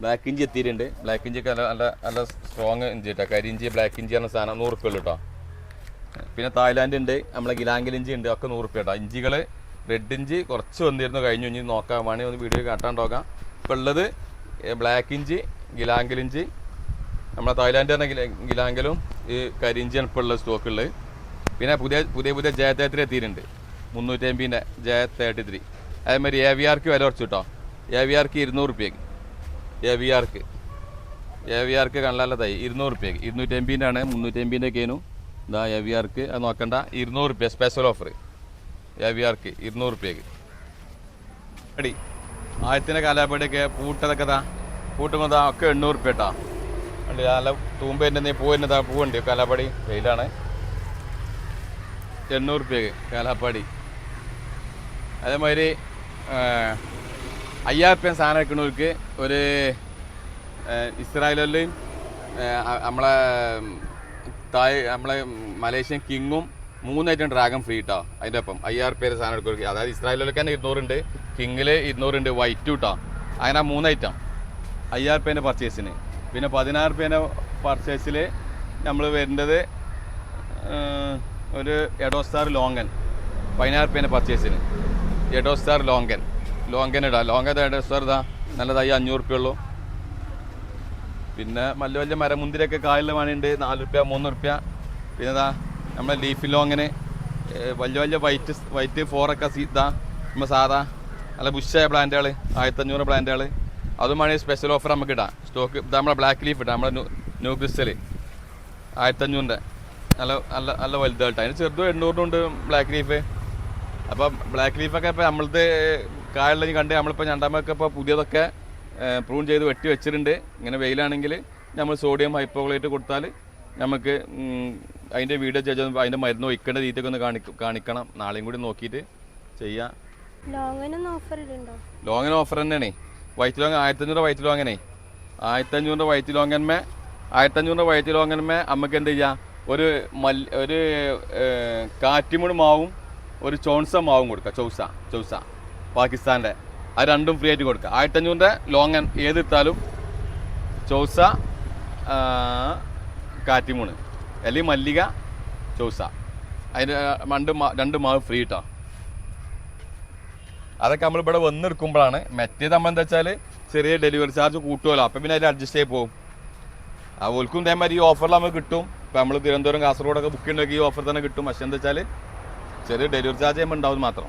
Black ഇഞ്ചി എത്തിയിട്ടുണ്ട്. Black ഇഞ്ചി നല്ല നല്ല നല്ല സ്ട്രോങ് ഇഞ്ചി കേട്ടോ കരിഞ്ചി ബ്ലാക്ക് ഇഞ്ചി എന്ന സാധനം നൂറ് ഉറുപ്പ്യ കേട്ടോ പിന്നെ തായ്ലാൻഡ് ഉണ്ട്. നമ്മളെ ഗിലാങ്കിൽ ഇഞ്ചി ഉണ്ട്. ഒക്കെ നൂറ് ഉറുപ്പ്യ കേട്ടോ ഇഞ്ചികൾ റെഡ് ഇഞ്ചി കുറച്ച് വന്നിരുന്നു കഴിഞ്ഞു. ഇനി നോക്കാൻ വേണമെങ്കിൽ ഒന്ന് വീഡിയോ കാട്ടാൻ നോക്കാം. ഇപ്പം ഉള്ളത് ബ്ലാക്ക് ഇഞ്ചി ഗിലാങ്കിൽ ഇഞ്ചി നമ്മളെ തായ്ലാൻഡ് തന്നെ ഗില- ഗിലാങ്കലും ഈ കരിഞ്ചിയാണ് ഇപ്പോൾ ഉള്ള സ്റ്റോക്കുള്ളത് പിന്നെ പുതിയ പുതിയ പുതിയ ജയ തേർട്ടി എത്തിയിട്ടുണ്ട്. മുന്നൂറ്റി അമ്പതിന്റെ ജയ തേർട്ടി ത്രീ അതേമാതിരി എ വി ആർക്ക് വില കുറച്ച് കേട്ടോ എ വി ആർക്ക് ഇരുന്നൂറ് റുപ്യക്ക് എ വി ആർക്ക്? എ വി ആർക്ക് കണ്ണല്ല തൈ ഇരുന്നൂറ് റുപ്യക്ക് ഇരുന്നൂറ്റി എൺപതിന്റെ ആണ് മുന്നൂറ്റി എൺപതിന്റെ ഒക്കെയാണ് ഇതാ എ വി ആർക്ക് അത് നോക്കണ്ട. ഇരുന്നൂറ് റുപ്യ സ്പെഷ്യൽ ഓഫർ എ വി ആർക്ക് ഇരുന്നൂറ് റുപ്യക്ക് അടി ആദ്യത്തിന്റെ കാലാപ്പടിയൊക്കെ പൂട്ടതൊക്കെ താ. പൂട്ടുമ്പോൾ താ ഒക്കെ എണ്ണൂറ് റുപ്യ കേട്ടോ അല്ല നല്ല തൂമ്പേന്റെ നീ പൂവിന്റെ താ പൂവുണ്ട്. കാലാപ്പടി വെയിലാണ്. എണ്ണൂറ് റുപ്യക്ക് കാലാപ്പാടി അതേമാതിരി അയ്യായിരം സാധനം എടുക്കുന്നവർക്ക് ഒരു ഇസ്രായേലിലെയും നമ്മളെ തായ് നമ്മളെ മലേഷ്യൻ കിങ്ങും മൂന്നായിട്ടും ഡ്രാഗൺ ഫ്രീ കേട്ടോ അതിന്റെ ഒപ്പം അയ്യായിരം റുപ്യ സാധനം എടുക്കുക അതായത് ഇസ്രായേലിലൊക്കെ തന്നെ ഇരുന്നൂറുണ്ട് കിങ്ങിൽ ഇരുന്നൂറുണ്ട് വൈറ്റ് കേട്ടോ അങ്ങനെ മൂന്നായിട്ടാണ് അയ്യായിരം റുപ്യേന്റെ പർച്ചേസിന് പിന്നെ പതിനായിരം റുപ്യേന്റെ പർച്ചേസിൽ നമ്മൾ വരേണ്ടത് ഒരു എഡോസ്റ്റാർ ലോങ്കൻ. പതിനായിരം റുപ്യേന്റെ പർച്ചേസിന് എഡോസ്റ്റാർ ലോങ്കൻ. ലോങ്കൻ ഇടാം ലോങ്കൻ എഡോ സാർ ഇതാ നല്ലതായി അഞ്ഞൂറ് റുപ്യ ഉള്ളൂ പിന്നെ വലിയ വലിയ മരമുന്തിരിയൊക്കെ കായലിൽ വേണമുണ്ട് നാല് റുപ്യ മൂന്ന് റുപ്യ പിന്നെ ഇതാ നമ്മളെ ലീഫ് ലോങ്ങിന് വലിയ വലിയ വൈറ്റ് വൈറ്റ് ഫോറൊക്കെ സീതാ നമ്മൾ സാധാ നല്ല ബുഷായ പ്ലാന്റുകൾ ആയിരത്തഞ്ഞൂറ് പ്ലാന്റുകൾ അതും വേണമെങ്കിൽ സ്പെഷ്യൽ ഓഫർ നമുക്ക് ഇടാം. സ്റ്റോക്ക് ഇതാ നമ്മളെ ബ്ലാക്ക് ലീഫ് ഇടാം നമ്മളെ ന്യൂ ക്രിസ്റ്റൽ ആയിരത്തഞ്ഞൂറിന്റെ. നല്ല നല്ല നല്ല വലുതായിട്ട്. അതിന് ചെറുതും എണ്ണൂറിനുണ്ട് ബ്ലാക്ക് ലീഫ് അപ്പം ബ്ലാക്ക് ലീഫൊക്കെ ഇപ്പോൾ നമ്മളത് കായലിൽ കണ്ട് നമ്മളിപ്പോൾ ഞണ്ടാമ്പൊക്കെ ഇപ്പോൾ പുതിയതൊക്കെ പ്രൂൺ ചെയ്ത് വെട്ടി വെച്ചിട്ടുണ്ട്. ഇങ്ങനെ വെയിലാണെങ്കിൽ നമ്മൾ സോഡിയം ഹൈപ്പോക്ലേറ്റ് കൊടുത്താൽ നമുക്ക് അതിന്റെ വീഡിയോ ചെയ്ത് അതിന്റെ മരുന്ന് ഒഴിക്കേണ്ട രീതിയൊക്കെ ഒന്ന് കാണിക്കും കാണിക്കണം. നാളെയും കൂടി നോക്കിയിട്ട് ചെയ്യാം. ലോങ്ങിന് ഓഫർ തന്നെയാണേ. വൈറ്റ് ലോങ് ആയിരത്തഞ്ഞൂറ് വൈറ്റ് ലോങ്ങനെ ആയിരത്തഞ്ഞൂറ് വൈറ്റ് ലോങ്ങന്മേ ആയിരത്തഞ്ഞൂറ് വൈറ്റ് ലോങ്ങന്മേ നമുക്ക് എന്ത് ചെയ്യാം? ഒരു മൽ ഒരു കാറ്റിമുട് മാവും ഒരു ചോൺസ മാവും കൊടുക്കാം ചൗസ ചൗസ പാകിസ്ഥാന്റെ. ആ രണ്ടും ഫ്രീ ആയിട്ട് കൊടുക്കുക. ആയിരത്തഞ്ഞൂറിന്റെ ലോങ് ഏതിട്ടാലും ചൗസ കാറ്റിമൂണ്. അല്ലെങ്കിൽ മല്ലിക ചൗസ. അതിന്റെ രണ്ട് രണ്ട് മാവ് ഫ്രീ ഇട്ടോ അതൊക്കെ നമ്മൾ ഇവിടെ വന്നെടുക്കുമ്പോഴാണ്. മറ്റേത് നമ്മൾ എന്താ വെച്ചാൽ ചെറിയ ഡെലിവറി ചാർജ് കൂട്ടുമല്ലോ അപ്പം പിന്നെ അതിൽ അഡ്ജസ്റ്റ് ചെയ്ത് പോകും. ഓൽക്കും ഇതേമാതിരി ഈ ഓഫറിൽ നമുക്ക് കിട്ടും. ഇപ്പം നമ്മൾ തിരുവനന്തപുരം കാസർഗോഡൊക്കെ ബുക്ക് ഉണ്ടെങ്കിൽ ഈ ഓഫർ തന്നെ കിട്ടും. പക്ഷെ എന്താ വെച്ചാൽ ചെറിയ ഡെലിവറി ചാർജ് ചെയ്യുമ്പോൾ ഉണ്ടാവും മാത്രം.